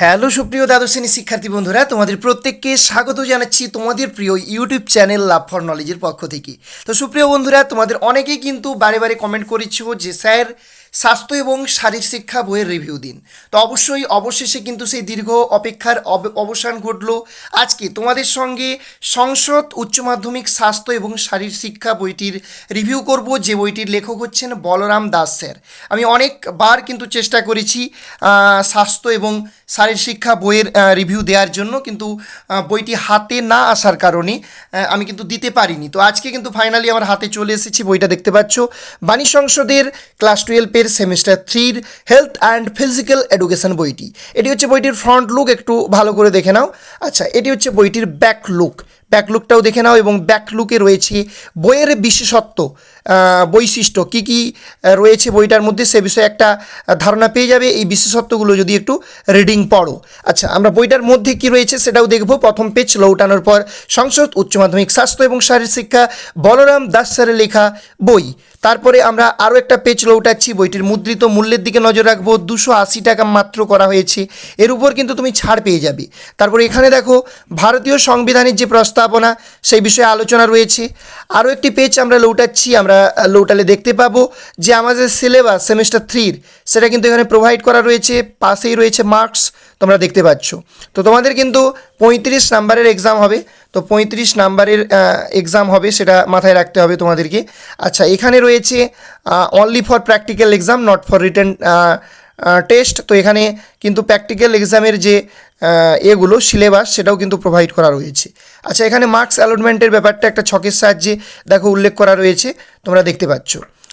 Hello সুপ্রিয় দ্বাদশ শ্রেণির শিক্ষার্থী বন্ধুরা, তোমাদের প্রত্যেককে স্বাগত জানাচ্ছি তোমাদের প্রিয় ইউটিউব চ্যানেল লাভ ফর নলেজের পক্ষ থেকে। তো সুপ্রিয় বন্ধুরা, তোমাদের অনেকেই কিন্তু বারে বারে কমেন্ট করেছ যে, স্যার, স্বাস্থ্য এবং শারীর শিক্ষা বইয়ের রিভিউ দিন। তো অবশ্যই, অবশেষে কিন্তু সেই দীর্ঘ অপেক্ষার অব- অবসান ঘটলো। আজকে তোমাদের সঙ্গে সংসদ উচ্চ মাধ্যমিক স্বাস্থ্য এবং শারীর শিক্ষা বইটির রিভিউ করব। যে বইটির লেখক হচ্ছেন বলরাম দাস স্যার। আমি অনেকবার কিন্তু চেষ্টা করেছি স্বাস্থ্য এবং শারীর শিক্ষা বইয়ের রিভিউ দেওয়ার জন্য কিন্তু বইটি হাতে না আসার কারণে আমি কিন্তু দিতে পারিনি। তো আজকে কিন্তু ফাইনালি আমার হাতে চলে এসেছি বইটা, দেখতে পাচ্ছ। বাণী সংসদের ক্লাস টুয়েলভের সেমিস্টার থ্রির হেলথ অ্যান্ড ফিজিক্যাল এডুকেশন বইটি। এটি হচ্ছে বইটির ফ্রন্ট লুক একটু ভালো করে দেখে নাও। আচ্ছা এটি হচ্ছে বইটির ব্যাক লুক ব্যাক লুকটাও দেখে নাও এবং ব্যাকলুকে রয়েছে বইয়ের বিশেষত্ব। বৈশিষ্ট্য, কি কি রয়েছে বইটার মধ্যে সে বিষয়ে একটা ধারণা পেয়ে যাবে। এই বিশেষত্বগুলো যদি একটু রিডিং পড়ো। আচ্ছা আমরা বইটার মধ্যে কি রয়েছে সেটাও দেখব। প্রথম পেজ লৌটানোর পর সংসদ, উচ্চ মাধ্যমিক, স্বাস্থ্য এবং শারীরিক শিক্ষা, বলরাম দাস স্যারের লেখা বই। তারপরে আমরা আরও একটা পেজ লৌটাচ্ছি বইটির মুদ্রিত মূল্যের দিকে নজর রাখব, দুশো আশি টাকা মাত্র করা হয়েছে। এর উপর কিন্তু তুমি ছাড় পেয়ে যাবে। তারপরে এখানে দেখো, ভারতীয় সংবিধানের যে প্রস্তাবনা, সেই বিষয়ে আলোচনা রয়েছে। আরও একটি পেজ আমরা লৌটাচ্ছি আমরা লৌটালে দেখতে পাবো যে আমাদের সিলেবাস সেমিস্টার থ্রির সেটা কিন্তু এখানে প্রোভাইড করা রয়েছে, পাশেই রয়েছে মার্কস তোমরা দেখতে পাচ্ছ। তো তোমাদের কিন্তু পঁয়ত্রিশ নাম্বারের এক্সাম হবে। তো পঁয়ত্রিশ নাম্বারের এক্সাম হবে, সেটা মাথায় রাখতে হবে তোমাদেরকে। আচ্ছা এখানে রয়েছে only for practical exam not for written test তো এখানে কিন্তু প্র্যাকটিক্যাল এক্সামের যে এগুলো সিলেবাস সেটাও কিন্তু প্রোভাইড করা রয়েছে। আচ্ছা এখানে মার্কস অ্যালটমেন্টের ব্যাপারটা একটা ছকের সাহায্যে দেখো উল্লেখ করা রয়েছে, তোমরা দেখতে পাচ্ছ।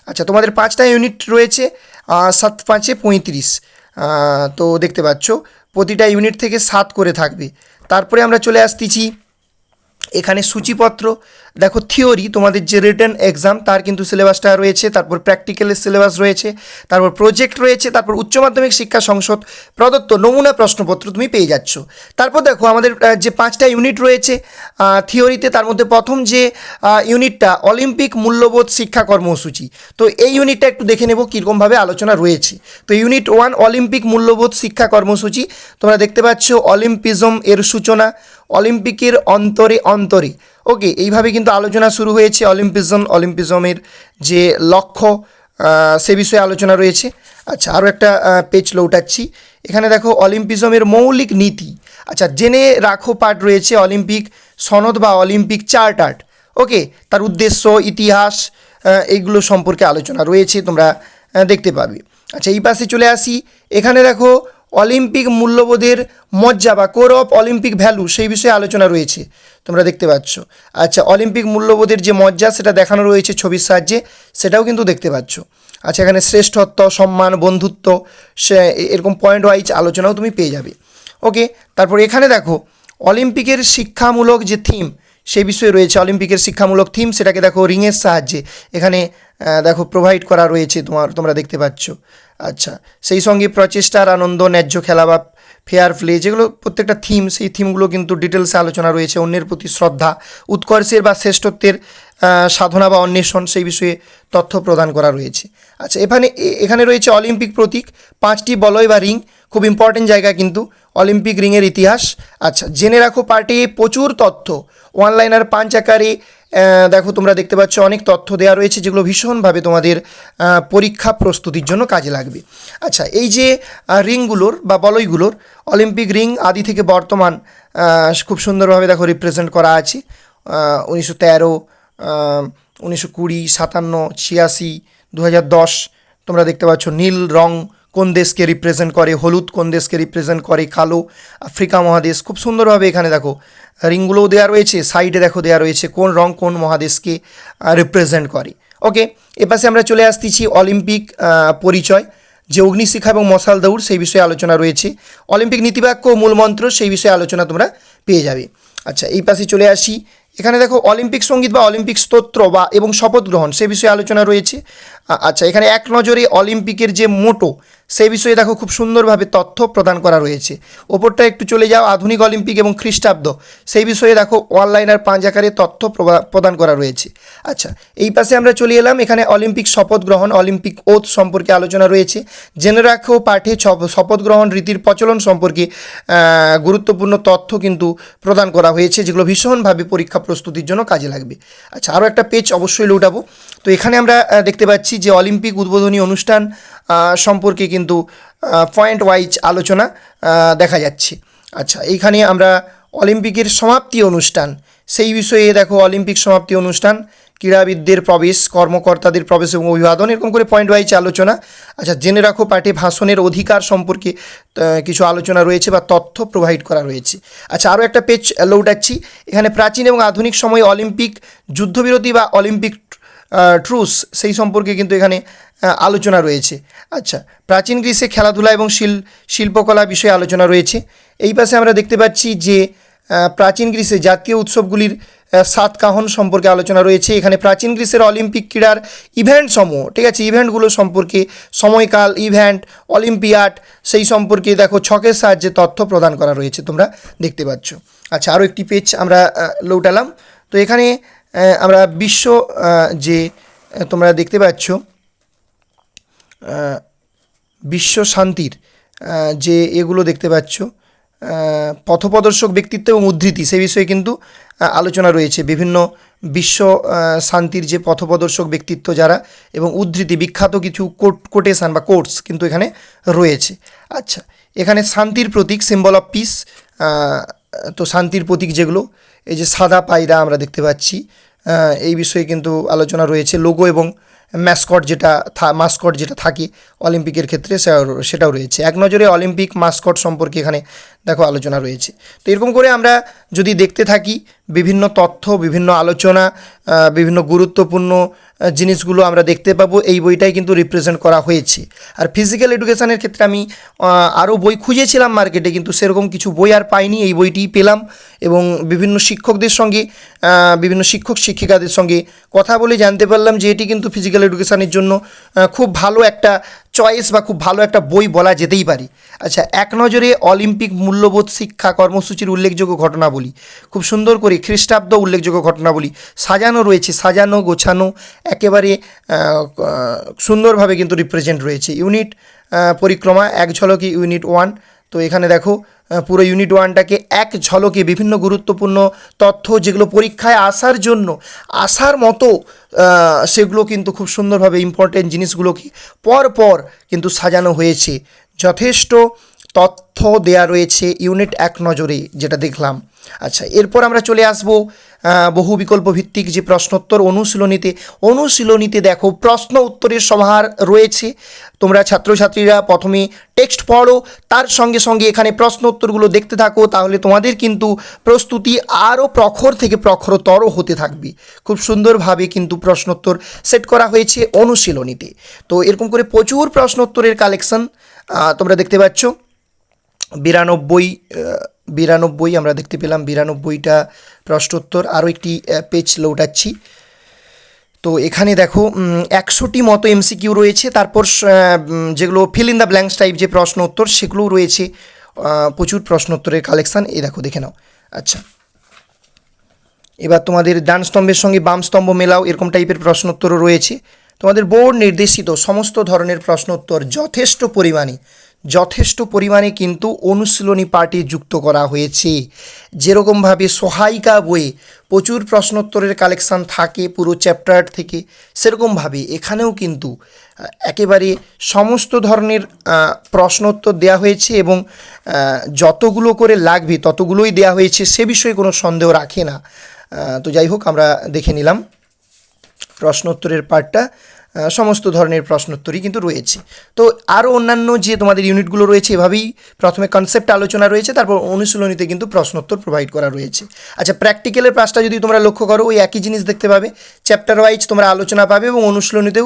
আচ্ছা তোমাদের পাঁচটা ইউনিট রয়েছে সাত পাঁচে পঁয়ত্রিশ। তো দেখতে পাচ্ছ, প্রতিটা ইউনিট থেকে সাত করে থাকবে। তারপরে আমরা চলে আসতেছি এখানে সূচিপত্র দেখো থিওরি তোমাদের যে রিটার্ন এক্সাম তার কিন্তু সিলেবাসটা রয়েছে, তারপর প্র্যাকটিক্যালের সিলেবাস রয়েছে, তারপর প্রজেক্ট রয়েছে, তারপর উচ্চ মাধ্যমিক শিক্ষা সংসদ, প্রদত্ত নমুনা প্রশ্নপত্র তুমি পেয়ে যাচ্ছ। তারপর দেখো, আমাদের যে পাঁচটা ইউনিট রয়েছে থিওরিতে তার মধ্যে প্রথম যে ইউনিটটা অলিম্পিক মূল্যবোধ শিক্ষা কর্মসূচি। তো এই ইউনিটটা একটু দেখে নেব কীরকমভাবে আলোচনা রয়েছে। তো ইউনিট ওয়ান অলিম্পিক মূল্যবোধ শিক্ষা কর্মসূচি, তোমরা দেখতে পাচ্ছ অলিম্পিজম এর সূচনা অলিম্পিকের অন্তরে অন্তরে। ওকে এইভাবে কিন্তু আলোচনা শুরু হয়েছে অলিম্পিজম, অলিম্পিজমের যে লক্ষ্য সে বিষয়ে আলোচনা রয়েছে। আচ্ছা আরও একটা পেজ লৌটাচ্ছি। এখানে দেখো, অলিম্পিজমের মৌলিক নীতি। আচ্ছা জেনে রাখো পাঠ রয়েছে অলিম্পিক সনদ বা অলিম্পিক চার্টার্ড ওকে তার উদ্দেশ্য, ইতিহাস এইগুলো সম্পর্কে আলোচনা রয়েছে, তোমরা দেখতে পাবে। আচ্ছা এই পাশে চলে আসি। এখানে দেখো অলিম্পিক মূল্যবোধের মজ্জা বা কোর অফ অলিম্পিক ভ্যালু সেই বিষয়ে আলোচনা রয়েছে, তোমরা দেখতে পাচ্ছ। আচ্ছা অলিম্পিক মূল্যবোধের যে মজ্জা সেটা দেখানো রয়েছে ছবির সাহায্যে, সেটাও কিন্তু দেখতে পাচ্ছ। আচ্ছা এখানে শ্রেষ্ঠত্ব, সম্মান, বন্ধুত্ব, সে এরকম পয়েন্ট ওয়াইজ আলোচনাও তুমি পেয়ে যাবে। ওকে তারপর এখানে দেখো, অলিম্পিকের শিক্ষামূলক যে থিম সেই বিষয়ে রয়েছে অলিম্পিকের শিক্ষামূলক থিম সেটাকে দেখো রিংয়ের সাহায্যে। এখানে দেখো প্রোভাইড করা রয়েছে তোমার, তোমরা দেখতে পাচ্ছ। আচ্ছা সেই সঙ্গে প্রচেষ্টার আনন্দ, ন্যায্য খেলা বা ফেয়ার প্লে যেগুলো প্রত্যেকটা থিম সেই থিমগুলো কিন্তু ডিটেলসে আলোচনা রয়েছে। অন্যের প্রতি শ্রদ্ধা, উৎকর্ষের বা শ্রেষ্ঠত্বের সাধনা বা অন্বেষণ, সেই বিষয়ে তথ্য প্রদান করা রয়েছে। আচ্ছা এখানে এখানে রয়েছে অলিম্পিক প্রতীক, পাঁচটি বলয় বা রিং, খুব ইম্পর্টেন্ট জায়গা কিন্তু অলিম্পিক রিংয়ের ইতিহাস। আচ্ছা জেনে রাখো পার্টি প্রচুর তথ্য অনলাইনার পাঁচ আকারে দেখো, তোমরা দেখতে পাচ্ছ অনেক তথ্য দেওয়া রয়েছে যেগুলো ভীষণভাবে তোমাদের পরীক্ষা প্রস্তুতির জন্য কাজে লাগবে। আচ্ছা এই যে রিংগুলোর বা বলয়গুলোর, অলিম্পিক রিং আদি থেকে বর্তমান খুব সুন্দরভাবে দেখো রিপ্রেজেন্ট করা আছে। উনিশশো তেরো উনিশশো কুড়ি, সাতান্ন, ছিয়াশি দু দশ, তোমরা দেখতে পাচ্ছ নীল রং কোন দেশকে রিপ্রেজেন্ট করে, হলুদ কোন দেশকে রিপ্রেজেন্ট করে, কালো আফ্রিকা মহাদেশ, খুব সুন্দরভাবে এখানে দেখো রিংগুলোও দেওয়া রয়েছে সাইডে দেখো দেওয়া রয়েছে কোন রং কোন মহাদেশকে রিপ্রেজেন্ট করে। ওকে এপাশে আমরা চলে আসতেছি অলিম্পিক পরিচয়। যে অগ্নিশিখা এবং মশাল দৌড়, সেই বিষয়ে আলোচনা রয়েছে। অলিম্পিক নীতিবাক্য মূলমন্ত্র সেই বিষয়ে আলোচনা তোমরা পেয়ে যাবে। আচ্ছা এই পাশে চলে আসি। এখানে দেখো অলিম্পিক সংগীত বা অলিম্পিক স্তোত্র বা, এবং শপথ গ্রহণ সে বিষয়ে আলোচনা রয়েছে। আচ্ছা এখানে এক নজরে অলিম্পিকের যে মোটো সেই বিষয়ে দেখো খুব সুন্দরভাবে তথ্য প্রদান করা রয়েছে। ওপরটা একটু চলে যাও, আধুনিক অলিম্পিক এবং খ্রিস্টাব্দ। সেই বিষয়ে দেখো অনলাইন আর পাঁচ আকারে তথ্য প্রদান করা রয়েছে। আচ্ছা এই পাশে আমরা চলে এলাম, এখানে অলিম্পিক শপথ গ্রহণ, অলিম্পিক ওথ সম্পর্কে আলোচনা রয়েছে। জেনে রাখো, পাঠে শপথ গ্রহণ রীতির প্রচলন সম্পর্কে গুরুত্বপূর্ণ তথ্য কিন্তু প্রদান করা হয়েছে, যেগুলো ভীষণভাবে পরীক্ষা প্রস্তুতির জন্য কাজে লাগবে। আচ্ছা আরও একটা পেজ অবশ্যই লৌটাবো। তো এখানে আমরা দেখতে পাচ্ছি যে অলিম্পিক উদ্বোধনী অনুষ্ঠান সম্পর্কে কিন্তু পয়েন্ট ওয়াইজ আলোচনা দেখা যাচ্ছে। আচ্ছা এইখানে আমরা অলিম্পিকের সমাপ্তি অনুষ্ঠান। সেই বিষয়ে দেখো, অলিম্পিক সমাপ্তি অনুষ্ঠান, ক্রীড়াবিদদের প্রবেশ, কর্মকর্তাদের প্রবেশ এবং অভিবাদন, এরকম করে পয়েন্ট ওয়াইজ আলোচনা। আচ্ছা জেনে রাখো, পাঠে ভাষণের অধিকার সম্পর্কে কিছু আলোচনা রয়েছে বা তথ্য প্রোভাইড করা রয়েছে। আচ্ছা আরও একটা পেজ লৌটাচ্ছি এখানে প্রাচীন এবং আধুনিক সময়ে অলিম্পিক যুদ্ধবিরতি বা অলিম্পিক ট্রুস সেই সম্পর্কে কিন্তু এখানে আলোচনা রয়েছে। আচ্ছা প্রাচীন গ্রীসে খেলাধুলা এবং শিল শিল্পকলা বিষয়ে আলোচনা রয়েছে। এই পাশে আমরা দেখতে পাচ্ছি যে প্রাচীন গ্রীসে জাতীয় উৎসবগুলির আহ, সাত কাহন সম্পর্কে আলোচনা রয়েছে। এখানে প্রাচীন গ্রীসের অলিম্পিক ক্রীড়ার ইভেন্ট সমূহ ঠিক আছে? ইভেন্টগুলো সম্পর্কে সময়কাল ইভেন্ট অলিম্পিয়াড সেই সম্পর্কে দেখো ছকের সাহায্যে তথ্য প্রদান করা রয়েছে তোমরা দেখতে পাচ্ছ। আচ্ছা আরও একটি পেজ আমরা লৌটালাম। তো এখানে আমরা বিশ্ব যে তোমরা দেখতে পাচ্ছ বিশ্ব শান্তির যে এগুলো দেখতে পাচ্ছ পথপ্রদর্শক ব্যক্তিত্ব এবং উদ্ধৃতি সেই বিষয়ে কিন্তু আলোচনা রয়েছে। বিভিন্ন বিশ্ব শান্তির যে পথপ্রদর্শক ব্যক্তিত্ব যারা এবং উদ্ধৃতি, বিখ্যাত কিছু কোট, কোটেশান বা কোর্স কিন্তু এখানে রয়েছে। আচ্ছা এখানে শান্তির প্রতীক সিম্বল অফ পিস তো শান্তির প্রতীক যেগুলো এই যে সাদা পায়রা আমরা দেখতে পাচ্ছি এই বিষয়ে কিন্তু আলোচনা রয়েছে। লোগো এবং ম্যাসকট যেটা মাস্কট যেটা থাকে অলিম্পিকের ক্ষেত্রে সেটাও রয়েছে। এক নজরে অলিম্পিক মাস্কট সম্পর্কে এখানে দেখো আলোচনা রয়েছে। তো এরকম করে আমরা যদি দেখতে থাকি, বিভিন্ন তথ্য, বিভিন্ন আলোচনা বিভিন্ন গুরুত্বপূর্ণ জিনিসগুলো আমরা দেখতে পাবো। এই বইটাই কিন্তু রিপ্রেজেন্ট করা হয়েছে। আর ফিজিক্যাল এডুকেশনের ক্ষেত্রে আমি আরও বই খুঁজেছিলাম মার্কেটে কিন্তু সেরকম কিছু বই আর পাইনি। এই বইটিই পেলাম। এবং বিভিন্ন শিক্ষকদের সঙ্গে বিভিন্ন শিক্ষক শিক্ষিকাদের সঙ্গে কথা বলে জানতে পারলাম যে এটি কিন্তু ফিজিক্যাল এডুকেশানের জন্য খুব ভালো একটা চয়েস বা খুব ভালো একটা বই বলা যেতেই পারে। আচ্ছা এক নজরে অলিম্পিক মূল্যবোধ শিক্ষা কর্মসূচির উল্লেখযোগ্য ঘটনাবলী। খুব সুন্দর করে খ্রিস্টাব্দ উল্লেখযোগ্য ঘটনাবলী সাজানো রয়েছে, সাজানো, গোছানো, একেবারে সুন্দরভাবে কিন্তু রিপ্রেজেন্ট রয়েছে। ইউনিট পরিক্রমা, এক ঝলকি ইউনিট ওয়ান তো এখানে দেখো পুরো ইউনিট ওয়ানটাকে এক ঝলকে বিভিন্ন গুরুত্বপূর্ণ তথ্য যেগুলো পরীক্ষায় আসার জন্য, আসার মতো সেগুলো কিন্তু খুব সুন্দরভাবে ইম্পর্টেন্ট জিনিসগুলোকে পর পর কিন্তু সাজানো হয়েছে। যথেষ্ট তথ্য দেয়া রয়েছে ইউনিট এক নজরে, যেটা দেখলাম। আচ্ছা এরপর আমরা চলে আসব বহু বিকল্প ভিত্তিক যে প্রশ্নোত্তর অনুশীলনীতে। অনুশীলনীতে দেখো, প্রশ্ন উত্তরের সমাহার রয়েছে। তোমরা ছাত্রছাত্রীরা প্রথমে টেক্সট পড়ো, তার সঙ্গে সঙ্গে এখানে প্রশ্ন উত্তরগুলো দেখতে থাকো, তাহলে তোমাদের কিন্তু প্রস্তুতি আরও প্রখর থেকে প্রখরতর হতে থাকবে। খুব সুন্দরভাবে কিন্তু প্রশ্নোত্তর সেট করা হয়েছে অনুশীলনীতে। তো এরকম করে প্রচুর প্রশ্নোত্তরের কালেকশন তোমরা দেখতে পাচ্ছ। বিরানব্বই বিরানব্বই, আমরা দেখতে পেলাম বিরানব্বইটা প্রশ্নোত্তর। আরও একটি পেজ লৌটাচ্ছি তো এখানে দেখো একশোটি মতো এমসিকিউ রয়েছে। তারপর যেগুলো fill in the blanks type যে প্রশ্ন উত্তর সেগুলোও রয়েছে। প্রচুর প্রশ্নোত্তরের কালেকশান এই দেখো, দেখে নাও। আচ্ছা। এবার তোমাদের ডান স্তম্ভের সঙ্গে বাম স্তম্ভ মেলাও এরকম টাইপের প্রশ্নোত্তরও রয়েছে। তোমাদের বোর্ড নির্দেশিত সমস্ত ধরনের প্রশ্নোত্তর যথেষ্ট পরিমাণে। যথেষ্ট পরিমাণে কিন্তু অনুশীলনী পার্টি যুক্ত করা হয়েছে। যেরকমভাবে সহায়িকা বইয়ে প্রচুর প্রশ্নোত্তরের কালেকশান থাকে পুরো চ্যাপ্টার থেকে, সেরকমভাবে এখানেও কিন্তু একেবারে সমস্ত ধরনের প্রশ্নোত্তর দেওয়া হয়েছে এবং যতগুলো করে লাগবে ততগুলোই দেওয়া হয়েছে, সে বিষয়ে কোনো সন্দেহ রাখে না। তো যাই হোক, আমরা দেখে নিলাম প্রশ্নোত্তরের পার্টটা। সমস্ত ধরনের প্রশ্নোত্তরই কিন্তু রয়েছে। তো আরও অন্যান্য যে তোমাদের ইউনিটগুলো রয়েছে, এভাবেই প্রথমে কনসেপ্ট আলোচনা রয়েছে, তারপর অনুশীলনীতে কিন্তু প্রশ্নোত্তর প্রোভাইড করা রয়েছে। আচ্ছা প্র্যাকটিক্যালের পাশটা যদি তোমরা লক্ষ্য করো, ওই একই জিনিস দেখতে পাবে। চ্যাপ্টার ওয়াইজ তোমরা আলোচনা পাবে এবং অনুশীলনীতেও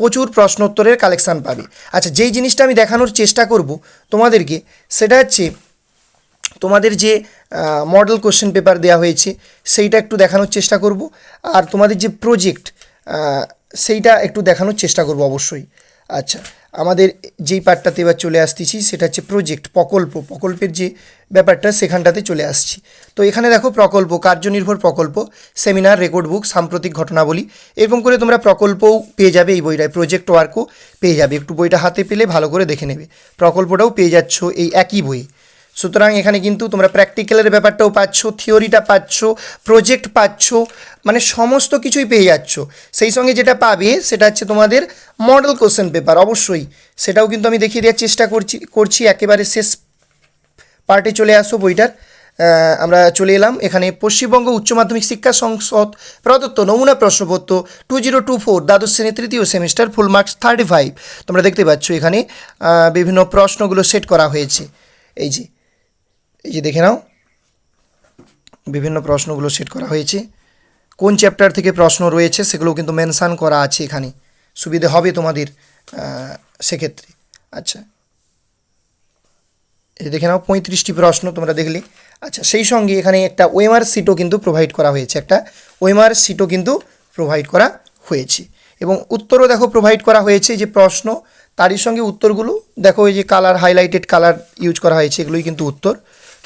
প্রচুর প্রশ্নোত্তরের কালেকশান পাবে। আচ্ছা যেই জিনিসটা আমি দেখানোর চেষ্টা করব তোমাদেরকে, সেটা হচ্ছে তোমাদের যে মডেল কোশ্চেন পেপার দেওয়া হয়েছে, সেইটা একটু দেখানোর চেষ্টা করব। আর তোমাদের যে প্রজেক্ট সেইটা একটু দেখানোর চেষ্টা করব অবশ্যই। আচ্ছা আমাদের যেই পার্টটাতে এবার চলে আসতেছি, সেটা হচ্ছে প্রজেক্ট প্রকল্প। প্রকল্পের যে ব্যাপারটা, সেখানটাতে চলে আসছি। তো এখানে দেখো প্রকল্প, কার্যনির্ভর প্রকল্প সেমিনার রেকর্ড বুক সাম্প্রতিক ঘটনাবলী। এরকম করে তোমরা প্রকল্পও পেয়ে যাবে এই বইটায় প্রজেক্ট ওয়ার্কও পেয়ে যাবে। একটু বইটা হাতে পেলে ভালো করে দেখে নেবে। প্রকল্পটাও পেয়ে যাচ্ছ এই একই বইয়ে। সুতরাং এখানে কিন্তু তোমরা প্র্যাকটিক্যালের ব্যাপারটাও পাচ্ছ থিওরিটা পাচ্ছ প্রজেক্ট পাচ্ছ মানে সমস্ত কিছুই পেয়ে যাচ্ছ। সেই সঙ্গে যেটা পাবে সেটা হচ্ছে তোমাদের মডেল কোশ্চেন পেপার অবশ্যই। সেটাও কিন্তু আমি দেখিয়ে দেওয়ার চেষ্টা করছি করছি। একেবারে শেষ পার্টে চলে আসো বইটার। আমরা চলে এলাম। এখানে পশ্চিমবঙ্গ উচ্চ মাধ্যমিক শিক্ষা সংসদ প্রদত্ত নমুনা প্রশ্নপত্র টু জিরো টু ফোর দ্বাদশ শ্রেণি তৃতীয় semester full marks thirty five তোমরা দেখতে পাচ্ছ এখানে বিভিন্ন প্রশ্নগুলো সেট করা হয়েছে। এই যে এই যে দেখে নাও। বিভিন্ন প্রশ্নগুলো সেট করা হয়েছে। কোন চ্যাপ্টার থেকে প্রশ্ন রয়েছে সেগুলো কিন্তু মেনশান করা আছে এখানে। সুবিধে হবে তোমাদের সেক্ষেত্রে। আচ্ছা। এই দেখে নাও, পঁয়ত্রিশটি প্রশ্ন তোমরা দেখলে। আচ্ছা সেই সঙ্গে এখানে একটা ওয়েমার সিটও কিন্তু প্রোভাইড করা হয়েছে। একটা ওয়েমার সিটও কিন্তু প্রোভাইড করা হয়েছে। এবং উত্তরও দেখো প্রোভাইড করা হয়েছে যে প্রশ্ন। তারই সঙ্গে উত্তরগুলো দেখো এই যে কালার হাইলাইটেড কালার ইউজ করা হয়েছে। এগুলোই কিন্তু উত্তর।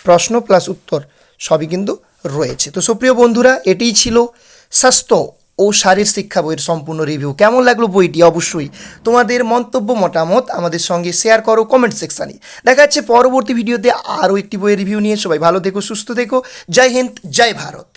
প্রশ্ন প্লাস উত্তর সবই কিন্তু রয়েছে। তো সুপ্রিয় বন্ধুরা, এটিই ছিল স্বাস্থ্য ও শারীর শিক্ষা বইয়ের সম্পূর্ণ রিভিউ কেমন লাগল বইটি? অবশ্যই তোমাদের মন্তব্য, মতামত আমাদের সঙ্গে শেয়ার করো কমেন্ট সেকশানে দেখা যাচ্ছে পরবর্তী ভিডিওতে আরও একটি বইয়ের রিভিউ নিয়ে। সবাই ভালো থেকো, সুস্থ থেকো। জয় হিন্দ, জয় ভারত।